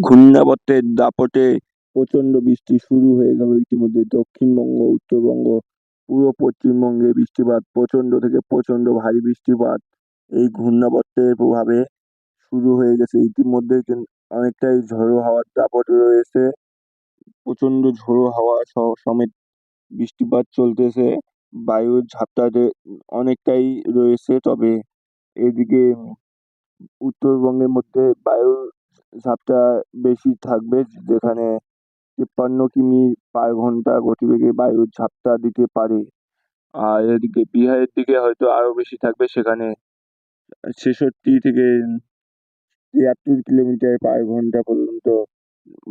ঘূর্ণাবর্তের দাপটে প্রচণ্ড বৃষ্টি শুরু হয়ে গেল। ইতিমধ্যে দক্ষিণবঙ্গ, উত্তরবঙ্গ পুরো পশ্চিমবঙ্গে বৃষ্টিপাত, প্রচণ্ড থেকে প্রচণ্ড ভারী বৃষ্টিপাত এই ঘূর্ণাবর্তের প্রভাবে শুরু হয়ে গেছে। ইতিমধ্যে অনেকটাই ঝোড়ো হাওয়ার দাপট রয়েছে। প্রচণ্ড ঝোড়ো হাওয়া সমেত বৃষ্টিপাত চলতেছে। বায়ুর ঝাপটা যে- অনেকটাই রয়েছে। তবে এদিকে উত্তরবঙ্গের মধ্যে বায়ুর ঝাপটা বেশি থাকবে, যেখানে তিপ্পান্ন কিমি পার ঘণ্টা গতিবেগে বায়ুর ঝাপটা দিতে পারে। আর এদিকে বিহারের দিকে হয়তো আরও বেশি থাকবে, সেখানে ছেষট্টি থেকে তিয়াত্তর কিলোমিটার পার ঘণ্টা পর্যন্ত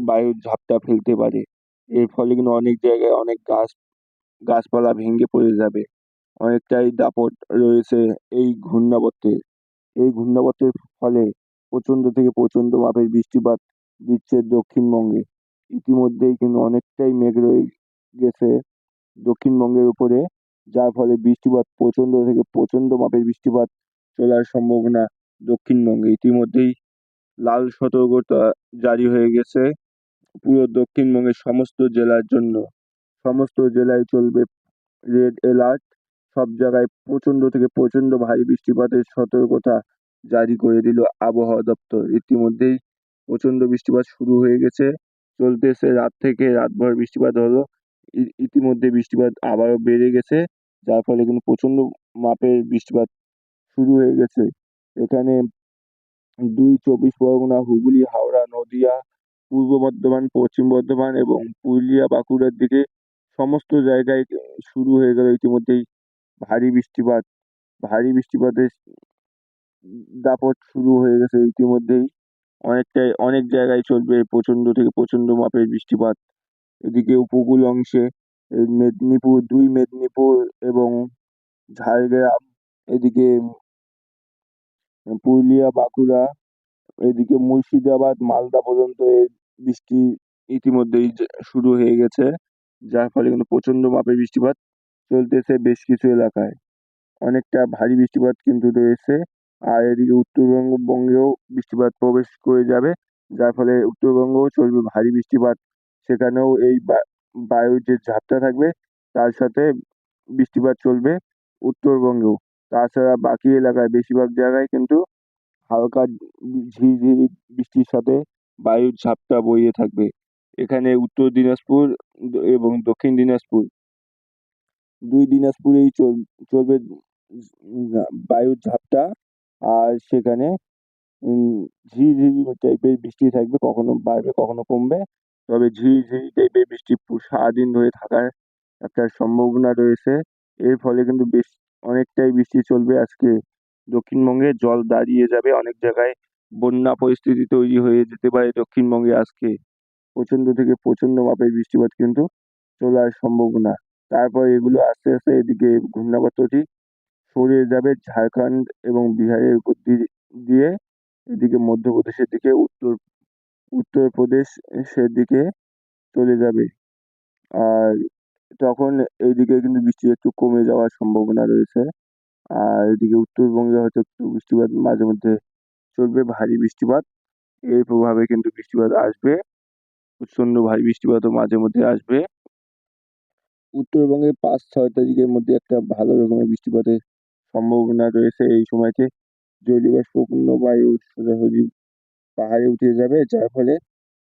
বায়ুর ঝাপটা ফেলতে পারে। এর ফলে কিন্তু অনেক জায়গায় অনেক গাছ, গাছপালা ভেঙে পড়ে যাবে। অনেকটাই দাপট রয়েছে এই ঘূর্ণাবর্তের এই ঘূর্ণাবর্তের ফলে প্রচণ্ড থেকে প্রচণ্ড মাপের বৃষ্টিপাত দিচ্ছে দক্ষিণবঙ্গে। ইতিমধ্যেই কিন্তু অনেকটাই মেঘ রয়ে গেছে দক্ষিণবঙ্গের উপরে, যার ফলে বৃষ্টিপাত প্রচণ্ড থেকে প্রচণ্ড মাপের বৃষ্টিপাত চলার সম্ভাবনা দক্ষিণবঙ্গে। ইতিমধ্যেই লাল সতর্কতা জারি হয়ে গেছে পুরো দক্ষিণবঙ্গের সমস্ত জেলার জন্য। সমস্ত জেলায় চলবে রেড অ্যালার্ট সব জায়গায় প্রচণ্ড থেকে প্রচণ্ড ভারী বৃষ্টিপাতের সতর্কতা জারি করে দিল আবহাওয়া দপ্তর। ইতিমধ্যেই প্রচণ্ড বৃষ্টিপাত শুরু হয়ে গেছে। চলতেছে রাত থেকে রাতভর বৃষ্টিপাত হলো। ইতিমধ্যে বৃষ্টিপাত আবারও বেড়ে গেছে, যার ফলে কিন্তু প্রচণ্ড মাপের বৃষ্টিপাত শুরু হয়ে গেছে। এখানে দুই চব্বিশ পরগনা, হুগলি, হাওড়া, নদিয়া, পূর্ব বর্ধমান, পশ্চিম বর্ধমান এবং পুরুলিয়া, বাঁকুড়ার দিকে সমস্ত জায়গায় শুরু হয়ে গেল ইতিমধ্যেই ভারী বৃষ্টিপাত। ভারী বৃষ্টিপাতের দাপট শুরু হয়ে গেছে ইতিমধ্যেই। অনেকটাই, অনেক জায়গায় চলবে প্রচণ্ড থেকে প্রচণ্ড মাপের বৃষ্টিপাত। এদিকে উপকূল অংশে মেদিনীপুর, দুই মেদিনীপুর এবং ঝাড়গ্রাম, এদিকে পুরুলিয়া, বাঁকুড়া, এদিকে মুর্শিদাবাদ, মালদা পর্যন্ত এই বৃষ্টি ইতিমধ্যেই শুরু হয়ে গেছে, যার ফলে কিন্তু প্রচণ্ড মাপের বৃষ্টিপাত চলতেছে বেশ কিছু এলাকায়। অনেকটা ভারী বৃষ্টিপাত কিন্তু রয়েছে। আর এদিকে উত্তরবঙ্গ বঙ্গেও বৃষ্টিপাত প্রবেশ করে যাবে, যার ফলে উত্তরবঙ্গেও চলবে ভারী বৃষ্টিপাত। সেখানেও এই বায়ুর যে ঝাপটা থাকবে, তার সাথে বৃষ্টিপাত চলবে উত্তরবঙ্গেও। তাছাড়া বাকি এলাকায় বেশিরভাগ জায়গায় কিন্তু হালকা ঝিরিঝিরি বৃষ্টির সাথে বায়ুর ঝাপটা বইয়ে থাকবে। এখানে উত্তর দিনাজপুর এবং দক্ষিণ দিনাজপুর দুই দিনাজপুরেই চল- চলবে বায়ুর ঝাপটা। আর সেখানে ঝিরিঝিরি টাইপের বৃষ্টি থাকবে, কখনো বাড়বে, কখনো কমবে। তবে ঝিরিঝিরি টাইপের বৃষ্টি সারাদিন ধরে থাকার একটা সম্ভাবনা রয়েছে। এর ফলে কিন্তু বেশ অনেকটাই বৃষ্টি চলবে আজকে। দক্ষিণবঙ্গে জল দাঁড়িয়ে যাবে, অনেক জায়গায় বন্যা পরিস্থিতি তৈরি হয়ে যেতে পারে দক্ষিণবঙ্গে আজকে। প্রচণ্ড থেকে প্রচণ্ড মাপের বৃষ্টিপাত কিন্তু চলার সম্ভাবনা। তারপর এগুলো আস্তে আস্তে এদিকে ঘূর্ণাবর্তটি সরে যাবে ঝাড়খণ্ড এবং বিহারের উপর দিয়ে। এদিকে মধ্যপ্রদেশের দিকে, উত্তর, উত্তরপ্রদেশ সেদিকে চলে যাবে। আর তখন এইদিকে কিন্তু বৃষ্টি একটু কমে যাওয়ার সম্ভাবনা রয়েছে। আর এদিকে উত্তরবঙ্গে হয়তো একটু বৃষ্টিপাত মাঝে মধ্যে চলবে, ভারী বৃষ্টিপাত। এর প্রভাবে কিন্তু বৃষ্টিপাত আসবে। প্রচণ্ড ভারী বৃষ্টিপাতও মাঝে মধ্যে আসবে। উত্তরবঙ্গে পাঁচ ছয় তারিখের মধ্যে একটা ভালো রকমের বৃষ্টিপাতের সম্ভাবনা রয়েছে এই সময়তে জলীয়বাষ্পপূর্ণ বায়ু সোজাসুজি পাহাড়ে উঠে যাবে, যার ফলে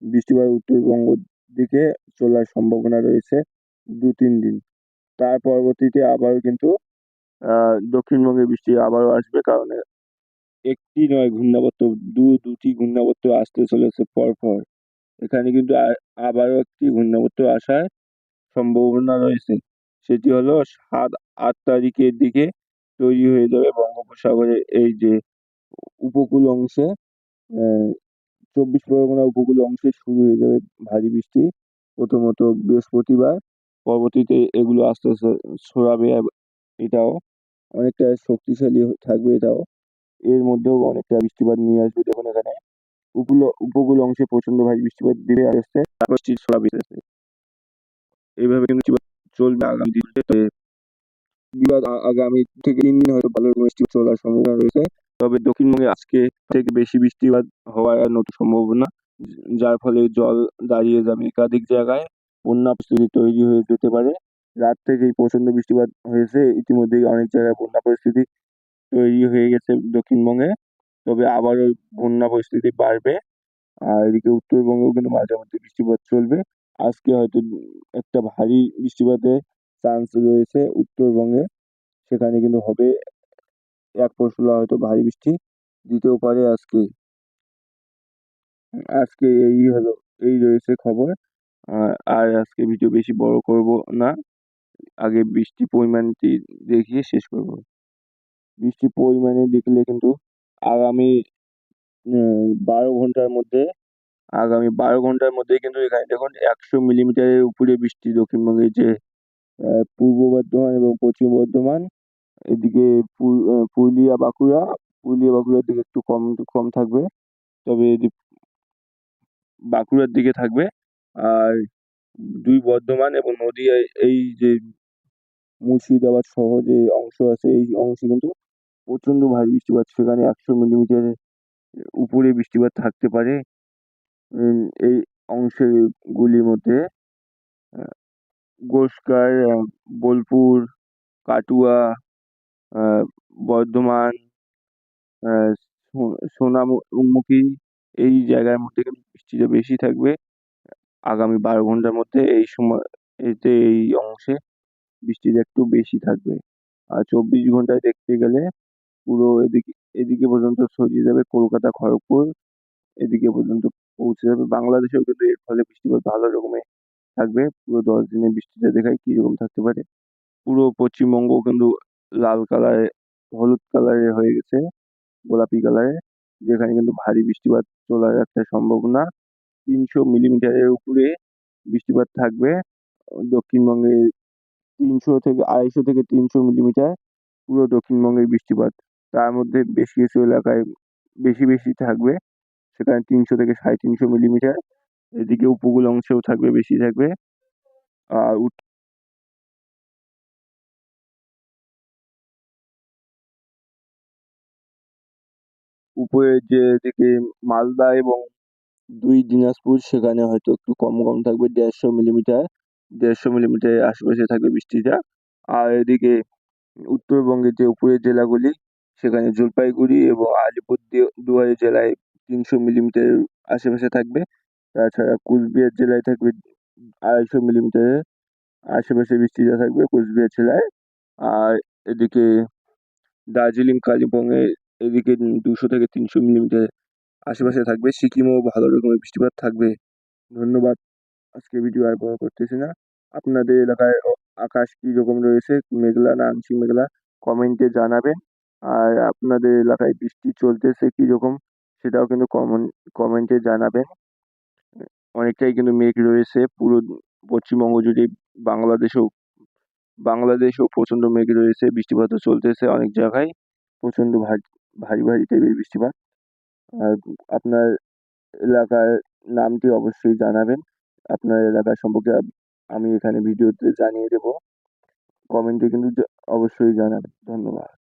বৃষ্টিপাত উত্তরবঙ্গ দিকে চলার সম্ভাবনা রয়েছে দু তিন দিন। তার পরবর্তীতে আবারও কিন্তু দক্ষিণবঙ্গে বৃষ্টি আবারও আসবে কারণ একটি নয় ঘূর্ণাবর্ত, দু, দুটি ঘূর্ণাবর্ত আসতে চলেছে পরপর। এখানে কিন্তু আবারও একটি ঘূর্ণাবর্ত আসার সম্ভাবনা রয়েছে। সেটি হলো সাত, আট তারিখের দিকে তৈরি হয়ে যাবে বঙ্গোপসাগরের এই যে উপকূল অংশে চব্বিশ পরগনা উপকূল অংশে শুরু হয়ে যাবে ভারী বৃষ্টি। প্রথমত বৃহস্পতিবার, পরবর্তীতে এগুলো আস্তে আস্তে এব- এটাও অনেকটা শক্তিশালী থাকবে এটাও। এর মধ্যেও অনেকটা বৃষ্টিপাত নিয়ে আসবে দেখুন এখানে। উপকূল উপকূল অংশে প্রচণ্ড ভারী বৃষ্টিপাত দেবে আসতে আস্তে আস্তে। এইভাবে কিন্তু চলবে আগামী দিনে। বিবাদ আগামী থেকে তিন দিন হয়তো ভালো বৃষ্টি চলার সম্ভাবনা রয়েছে। তবে দক্ষিণবঙ্গে আজকে থেকে বেশি বৃষ্টিপাত হওয়ার নতুন সম্ভাবনা, যার ফলে জল দাঁড়িয়ে যাবে একাধিক জায়গায়। বন্যা পরিস্থিতি তৈরি হয়ে যেতে পারে। রাত থেকেই প্রচণ্ড বৃষ্টিপাত হয়েছে। ইতিমধ্যেই অনেক জায়গায় বন্যা পরিস্থিতি তৈরি হয়ে গেছে দক্ষিণবঙ্গে। তবে আবারও বন্যা পরিস্থিতি বাড়বে। আর এদিকে উত্তরবঙ্গেও কিন্তু মাঝে মধ্যে বৃষ্টিপাত চলবে। আজকে হয়তো একটা ভারী বৃষ্টিপাতের চান্স রয়েছে উত্তরবঙ্গে। সেখানে কিন্তু হবে। এক পশলা হয়তো ভারী বৃষ্টি দিতেও পারে আজকে। আজকে এই হলো, এই রয়েছে খবর। আর আজকে ভিডিও বেশি বড় করব না। আগে বৃষ্টির পরিমাণটি দেখিয়ে শেষ করব। বৃষ্টির পরিমাণে দেখলে কিন্তু আগামী বারো ঘণ্টার মধ্যে, আগামী বারো ঘণ্টার মধ্যে কিন্তু এখানে দেখুন একশো মিলিমিটারের উপরে বৃষ্টি দক্ষিণবঙ্গের যে পূর্ব বর্ধমান এবং পশ্চিম বর্ধমান, এদিকে পুরুলিয়া, বাঁকুড়া। পুরুলিয়া, বাঁকুড়ার দিকে একটু কম কম থাকবে, তবে বাঁকুড়ার দিকে থাকবে। আর দুই বর্ধমান এবং নদীয়ায় এই যে মুর্শিদাবাদ সহ যে অংশ আছে, এই অংশে কিন্তু প্রচণ্ড ভারী বৃষ্টিপাত। সেখানে একশো মিলিমিটারের উপরে বৃষ্টিপাত থাকতে পারে এই অংশগুলির মধ্যে। গোসকার বোলপুর, কাটুয়া বর্ধমান সোনামুখী এই জায়গার মধ্যে বৃষ্টিটা বেশি থাকবে। আগামী বারো ঘণ্টার মধ্যে এই সময়, এতে এই অংশে বৃষ্টিটা একটু বেশি থাকবে। আর চব্বিশ ঘন্টায় দেখতে গেলে পুরো এদিকে এদিকে পর্যন্ত ছড়িয়ে যাবে কলকাতা, খড়গপুর। এদিকে পর্যন্ত পৌঁছে যাবে বাংলাদেশেও কিন্তু এর ফলে বৃষ্টিপাত ভালো রকমের থাকবে, পুরো দশ দিনের বৃষ্টিটা দেখায় কীরকম থাকতে পারে। পুরো পশ্চিমবঙ্গ কিন্তু লাল কালারে, হলুদ কালারের হয়ে গেছে, গোলাপি কালারের যেখানে কিন্তু ভারী বৃষ্টিপাত চলার একটা সম্ভাবনা। তিনশো মিলিমিটারের উপরে বৃষ্টিপাত থাকবে। দক্ষিণবঙ্গে তিনশো থেকে, আড়াইশো থেকে তিনশো মিলিমিটার পুরো দক্ষিণবঙ্গের বৃষ্টিপাত। তার মধ্যে বেশি কিছু এলাকায় বেশি বেশি থাকবে, সেখানে তিনশো থেকে সাড়ে তিনশো মিলিমিটার। এদিকে উপকূল অংশেও থাকবে, বেশি থাকবে। আর উপরের যে দিকে মালদা এবং দুই দিনাজপুর, সেখানে হয়তো একটু কম কম থাকবে, দেড়শো মিলিমিটার, দেড়শো মিলিমিটারের আশেপাশে থাকবে বৃষ্টিটা। আর এদিকে উত্তরবঙ্গের যে উপরের জেলাগুলি, সেখানে জলপাইগুড়ি এবং আলিপুরদুয়ার জেলায় তিনশো মিলিমিটারের আশেপাশে থাকবে। তাছাড়া কুচবিহার জেলায় থাকবে আড়াইশো মিলিমিটারের আশেপাশে বৃষ্টিটা থাকবে কুচবিহার জেলায়। আর এদিকে দার্জিলিং, কালিম্পংয়ে এদিকে দুশো থেকে তিনশো মিলিমিটার আশেপাশে থাকবে। সিকিমেও ভালো রকমের বৃষ্টিপাত থাকবে। ধন্যবাদ। আজকে ভিডিও আর বড় করতেছি না। আপনাদের এলাকায় আকাশ কী রকম রয়েছে? মেঘলা না আংশিক মেঘলা? কমেন্টে জানাবেন। আর আপনাদের এলাকায় বৃষ্টি চলতেছে কীরকম সেটাও কিন্তু কমন, কমেন্টে জানাবেন। অনেকটাই কিন্তু মেঘ রয়েছে। পুরো পশ্চিমবঙ্গ জুড়ে বাংলাদেশেও বাংলাদেশেও প্রচণ্ড মেঘ রয়েছে বৃষ্টিপাতও চলতেছে অনেক জায়গায়। প্রচণ্ড ভারী ভারী ভারী টাইপের বৃষ্টিপাত। আর আপনার এলাকার নামটি অবশ্যই জানাবেন। আপনার এলাকা সম্পর্কে আমি এখানে ভিডিওতে জানিয়ে দেবো। কমেন্টে কিন্তু অবশ্যই জানাবেন। ধন্যবাদ।